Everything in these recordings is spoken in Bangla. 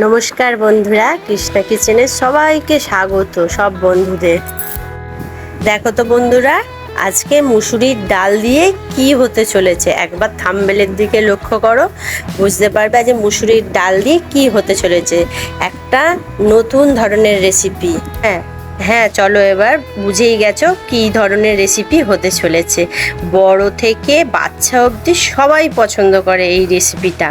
নমস্কার বন্ধুরা, কৃষ্ণা কিচেনে সবাইকে স্বাগত, সব বন্ধুদের। দেখো তো বন্ধুরা, আজকে মুসুরির ডাল দিয়ে কি হতে চলেছে? একবার থাম্বেলের দিকে লক্ষ্য করো, বুঝতে পারবে যে মুসুরির ডাল দিয়ে কি হতে চলেছে। একটা নতুন ধরনের রেসিপি হ্যাঁ হ্যাঁ চলো এবার বুঝেই গেছো কি ধরনের রেসিপি হতে চলেছে। বড় থেকে বাচ্চা অবধি সবাই পছন্দ করে এই রেসিপিটা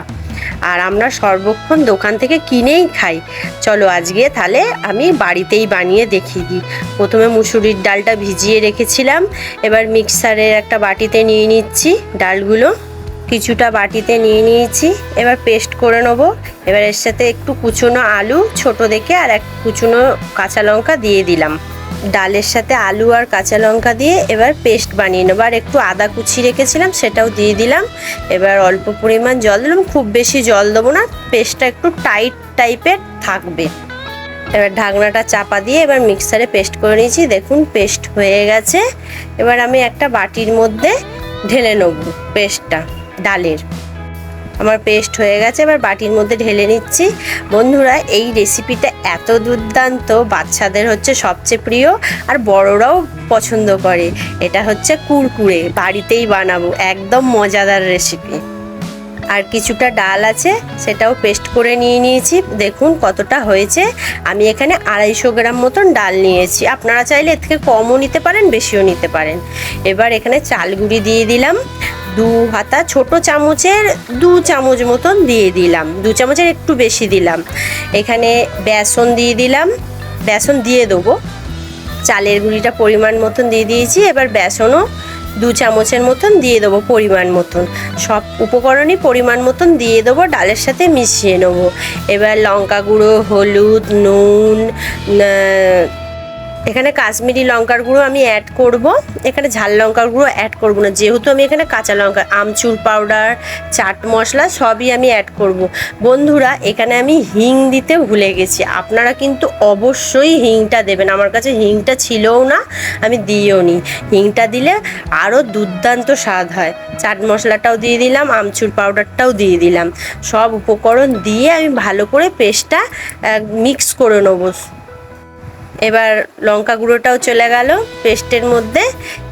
আর আমরা সর্বক্ষণ দোকান থেকে কিনেই খাই। চলো আজকে তাহলে আমি বাড়িতেই বানিয়ে দেখিয়ে দিই। প্রথমে মুসুরির ডালটা ভিজিয়ে রেখেছিলাম, এবার মিক্সারের একটা বাটিতে নিয়ে নিচ্ছি ডালগুলো। কিছুটা বাটিতে নিয়ে নিয়েছি, এবার পেস্ট করে নেব। এবার এর সাথে একটু কুচনো আলু ছোট দেখে আর এক কুচনো কাঁচা লঙ্কা দিয়ে দিলাম। ডালের সাথে আলু আর কাঁচা লঙ্কা দিয়ে এবার পেস্ট বানিয়ে নেব। আর একটু আদা কুচি রেখেছিলাম, সেটাও দিয়ে দিলাম। এবার অল্প পরিমাণ জল দিলাম, খুব বেশি জল দেবো না, পেস্টটা একটু টাইট টাইপের থাকবে। এবার ঢাকনাটা চাপা দিয়ে এবার মিক্সারে পেস্ট করে নিয়েছি, দেখুন পেস্ট হয়ে গেছে। এবার আমি একটা বাটির মধ্যে ঢেলে নেব পেস্টটা, ডালের। আমার পেস্ট হয়ে গেছে, এবার বাটির মধ্যে ঢেলে নিচ্ছি। বন্ধুরা, এই রেসিপিটা এত দুর্দান্ত। বাচ্চাদের হচ্ছে সবচেয়ে প্রিয়, আর বড়রাও পছন্দ করে। এটা হচ্ছে কুরকুরে, বাড়িতেই বানাবো, একদম মজাদার রেসিপি আর কিছুটা ডাল আছে, সেটাও পেস্ট করে নিয়ে নিয়েছি। দেখুন কতটা হয়েছে। আমি এখানে আড়াইশো গ্রাম মতন ডাল নিয়েছি। আপনারা চাইলে এর থেকে কমও নিতে পারেন, বেশিও নিতে পারেন। এবার এখানে চাল গুঁড়ি দিয়ে দিলাম। দু হাতা ছোট চামচের দু চামচ মতন দিয়ে দিলাম। দু চামচের একটু বেশি দিলাম। এখানে বেসন দিয়ে দিলাম। বেসন দিয়ে দেবো। চালের গুঁড়িটা পরিমাণ মতন দিয়ে দিয়েছি। এবার বেসনও দু চামচের মতন দিয়ে দেবো পরিমাণ মতন। সব উপকরণই পরিমাণ মতন দিয়ে দেবো, ডালের সাথে মিশিয়ে নেব। এবার লঙ্কা গুঁড়ো, হলুদ, নুন এখানে কাশ্মীরি লঙ্কার গুঁড়ো আমি অ্যাড করব। এখানে ঝাল লঙ্কার গুঁড়ো অ্যাড করব না। যেহেতু আমি এখানে কাঁচা লঙ্কা, আমচুর পাউডার চাট মশলা সবই আমি অ্যাড করব। বন্ধুরা, এখানে আমি হিং দিতে ভুলে গেছি। আপনারা কিন্তু অবশ্যই হিংটা দেবেন। আমার কাছে হিংটা ছিলও না, আমি দিইও নি। হিংটা দিলে আরও দুর্দান্ত স্বাদ হয়। চাট মশলাটাও দিয়ে দিলাম, আমচুর পাউডারটাও দিয়ে দিলাম। সব উপকরণ দিয়ে আমি ভালো করে পেস্টটা মিক্স করে নেব। এবার লঙ্কা গুঁড়োটাও চলে গেল পেস্টের মধ্যে।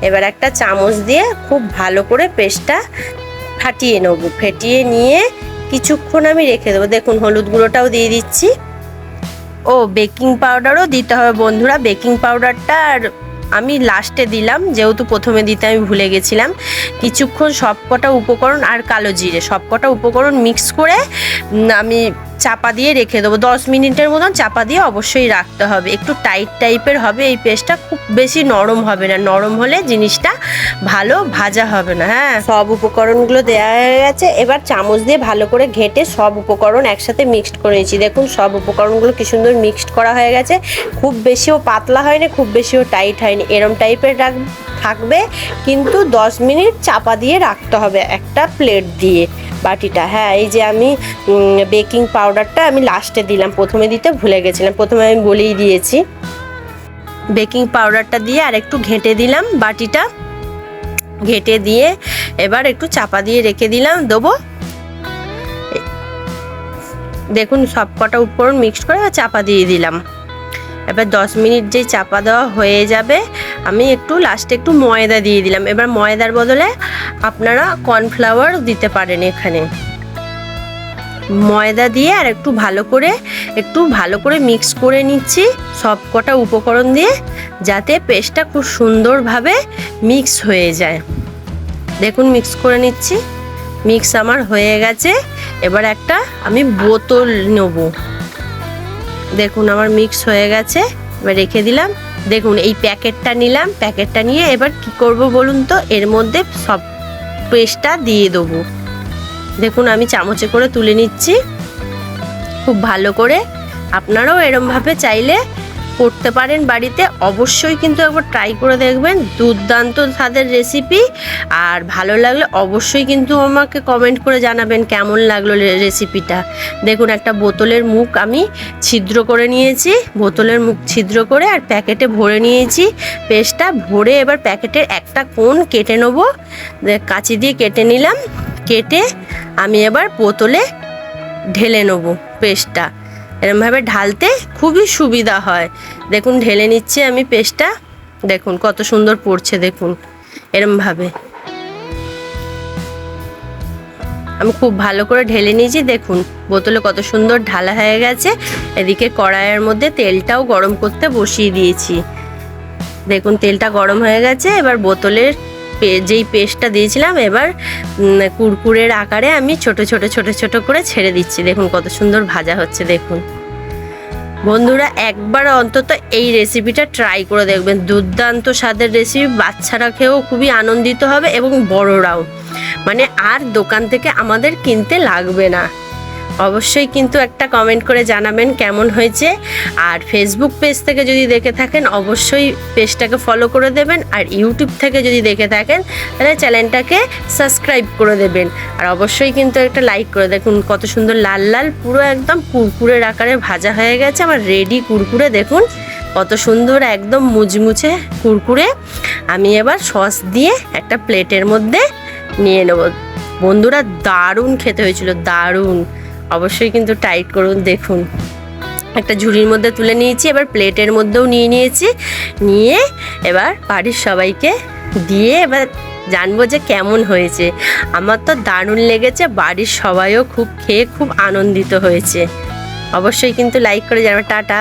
এবার একটা চামচ দিয়ে খুব ভালো করে পেস্টটা ফাটিয়ে নেব। ফেটিয়ে নিয়ে কিছুক্ষণ আমি রেখে দেবো। দেখুন, হলুদ গুঁড়োটাও দিয়ে দিচ্ছি। ও, বেকিং পাউডারও দিতে হবে বন্ধুরা। বেকিং পাউডারটা আর আমি লাস্টে দিলাম, যেহেতু প্রথমে দিতে আমি ভুলে গেছিলাম। কিছুক্ষণ সবকটা উপকরণ আর কালো জিরে, সবকটা উপকরণ মিক্স করে আমি চাপা দিয়ে রেখে দেবো। দশ মিনিটের মতন চাপা দিয়ে অবশ্যই রাখতে হবে। একটু টাইট টাইপের হবে, এই পেস্টটা খুব বেশি নরম হবে না। নরম হলে জিনিসটা ভালো, ভাজা হবে না হ্যাঁ। সব উপকরণগুলো দেওয়া হয়ে গেছে। এবার চামচ দিয়ে ভালো করে ঘেটে সব উপকরণ একসাথে মিক্সড করে নিয়েছি। দেখুন, সব উপকরণগুলো কি সুন্দর মিক্সড করা হয়ে গেছে। খুব বেশিও পাতলা হয়নি, খুব বেশিও টাইট হয়নি। এরম টাইপের রাখ, থাকবে। কিন্তু দশ মিনিট চাপা দিয়ে রাখতে হবে একটা প্লেট দিয়ে বাটিটা। হ্যাঁ এই যে আমি বেকিং পাউডারটা আমি লাস্টে দিলাম। প্রথমে দিতে ভুলে গেছিলাম। প্রথমে আমি বলেই দিয়েছি। বেকিং পাউডারটা দিয়ে আর একটু ঘেঁটে দিলাম বাটিটা। ঘেঁটে দিয়ে এবার একটু চাপা দিয়ে রেখে দিলাম, দেবো। দেখুন সব কটা উপকরণ মিক্সড করে চাপা দিয়ে দিলাম। এবার দশ মিনিট যেই চাপা দেওয়া হয়ে যাবে, আমি একটু লাস্টে একটু ময়দা দিয়ে দিলাম। এবার ময়দার বদলে আপনারা কর্নফ্লাওয়ার দিতে পারেন এখানে। ময়দা দিয়ে আর একটু ভালো করে, একটু ভালো করে মিক্স করে নিচ্ছি সব কটা উপকরণ দিয়ে, যাতে পেস্টটা খুব সুন্দরভাবে মিক্স হয়ে যায়। দেখুন, মিক্স করে নিচ্ছি। মিক্স আমার হয়ে গেছে। এবার একটা আমি বোতল নেব। দেখুন, আমার মিক্স হয়ে গেছে। এবার রেখে দিলাম। দেখুন, এই প্যাকেটটা নিলাম। প্যাকেটটা নিয়ে এবার কি করব বলুন তো? এর মধ্যে সব পেস্টটা দিয়ে দেবো। দেখুন, আমি চামচে করে তুলে নিচ্ছি। খুব ভালো করে। আপনারাও এরমভাবে চাইলে করতে পারেন বাড়িতে, অবশ্যই কিন্তু একবার ট্রাই করে দেখবেন। দুর্দান্ত স্বাদের রেসিপি আর ভালো লাগলে অবশ্যই কিন্তু আমাকে কমেন্ট করে জানাবেন কেমন লাগল রেসিপিটা দেখুন, একটা বোতলের মুখ আমি ছিদ্র করে নিয়েছি। বোতলের মুখ ছিদ্র করে আর প্যাকেটে ভরে নিয়েছি। পেস্টটা ভরে এবার প্যাকেটের একটা কোণ কেটে নেব। কাঁচি দিয়ে কেটে নিলাম। কেটে আমি এবার বোতলে ঢেলে নেব পেস্টটা। এরমভাবে ঢালতে খুবই সুবিধা হয়। দেখুন, ঢেলে নিচ্ছে আমি পেস্টটা। দেখুন, কত সুন্দর পড়ছে, দেখুন, এরমভাবে। আমি খুব ভালো করে ঢেলে নিয়েছি, দেখুন, বোতলে কত সুন্দর ঢালা হয়ে গেছে। এদিকে কড়াইয়ের মধ্যে তেলটাও গরম করতে বসিয়ে দিয়েছি। দেখুন, তেলটা গরম হয়ে গেছে, এবার বোতলের যেই পেস্টটা দিয়েছিলাম, এবার কুরকুরের আকারে আমি ছোট ছোট ছোট ছোট করে ছেড়ে দিচ্ছি। দেখুন কত সুন্দর ভাজা হচ্ছে, দেখুন। বন্ধুরা, একবার অন্তত এই রেসিপিটা ট্রাই করে দেখবেন। দুর্দান্ত স্বাদের রেসিপি, বাচ্চারা খেয়েও খুবই আনন্দিত হবে এবং বড়রাও। মানে আর দোকান থেকে আমাদের কিনতে লাগবে না। অবশ্যই কিন্তু একটা কমেন্ট করে জানাবেন কেমন হয়েছে। আর ফেসবুক পেজ থেকে যদি দেখে থাকেন, অবশ্যই পেজটাকে ফলো করে দেবেন। আর ইউটিউব থেকে যদি দেখে থাকেন, তাহলে চ্যানেলটাকে সাবস্ক্রাইব করে দেবেন। আর অবশ্যই কিন্তু একটা লাইক করে দেখুন, কত সুন্দর লাল লাল, পুরো একদম কুরকুরের আকারে ভাজা হয়ে গেছে। আমার রেডি কুরকুরে দেখুন, কত সুন্দর একদম মুচমুচে কুরকুরে। আমি এবার সস দিয়ে একটা প্লেটের মধ্যে নিয়ে নেব। বন্ধুরা, দারুণ খেতে হয়েছিল, দারুণ। অবশ্যই কিন্তু টাইট করুন, দেখুন। একটা ঝুড়ির মধ্যে তুলে নিয়েছি, এবার প্লেটের মধ্যেও নিয়ে নিয়েছি। নিয়ে এবার বাড়ির সবাইকে দিয়ে এবার জানব যে কেমন হয়েছে। আমার তো দারুণ লেগেছে, বাড়ির সবাইও খুব খেয়ে খুব আনন্দিত হয়েছে। অবশ্যই কিন্তু লাইক করে জানাবে, টাটা।